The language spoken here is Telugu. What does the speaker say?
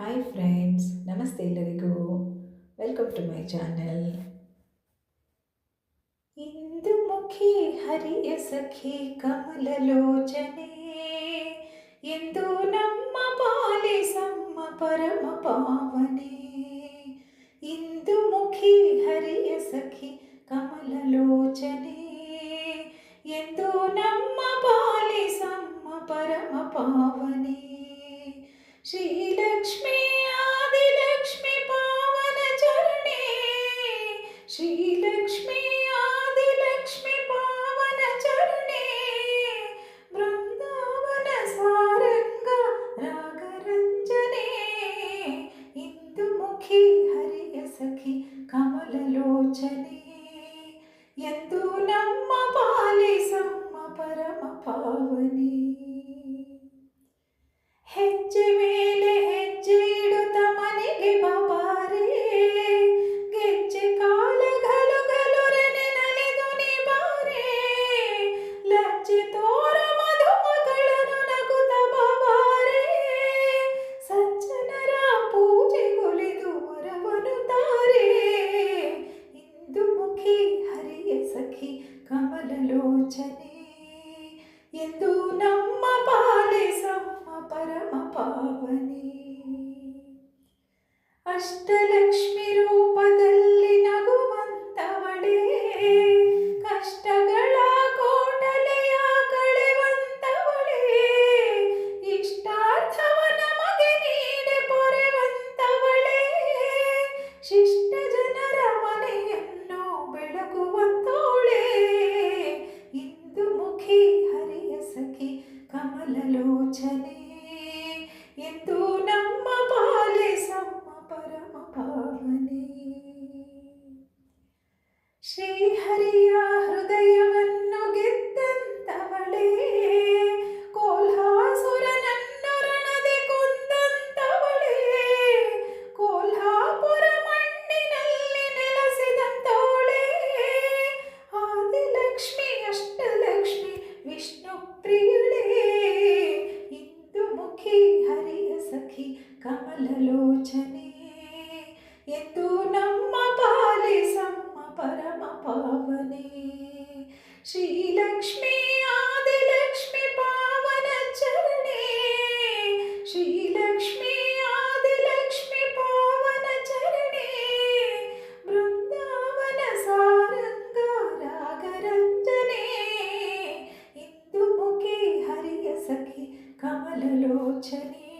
ಹಾಯ್ ಫ್ರೆಂಡ್ಸ್ ನಮಸ್ತೆ ಎಲ್ಲರಿಗೂ ವೆಲ್ಕಮ್ ಟು ಮೈ ಚಾನೆಲ್ ಇಂದು ಮುಖಿ ಹರಿಯ ಸಖಿ ಕಮಲಲೋಚನೆ ಎಂದು ನಮ್ಮ ಪಾಲಿಸಮ್ಮ ಪರಮ ಪಾವನೆ ಇಂದು ಮುಖಿ ಹರಿಯ ಸಖಿ ಕಮಲಲೋಚನೆ ಎಂದು ನಮ್ಮ ಪಾಲಿಸಮ್ಮ ಪರಮ ಪಾವನೆ ಶ್ರೀಲಕ್ಷ್ಮೀ సఖి కమలలోచనే ఎందు నమ్మ పాలే సమ్మ పరమ పావని. అష్టలక్ష్మి ಪಾಲಿಸಮ್ಮ ಪರಮ ಪಾವನೆ ಶ್ರೀಹರಿಯ ಹೃದಯವನ್ನು ಗೆದ್ದಂತವಳೇ ಮಣ್ಣಿನಲ್ಲಿ ವಿಷ್ಣು ಮುಖಿ ಕಮಲಲೋಚನೆ. పరమ పావనే శ్రీలక్ష్మీ ఆదిలక్ష్మి పావన చరణే. శ్రీలక్ష్మీ ఆదిలక్ష్మి పావన చరణే. బృందావన సారంగా రాగరంజనే. ఇందుముఖి హరియ సఖి కమలలోచనే.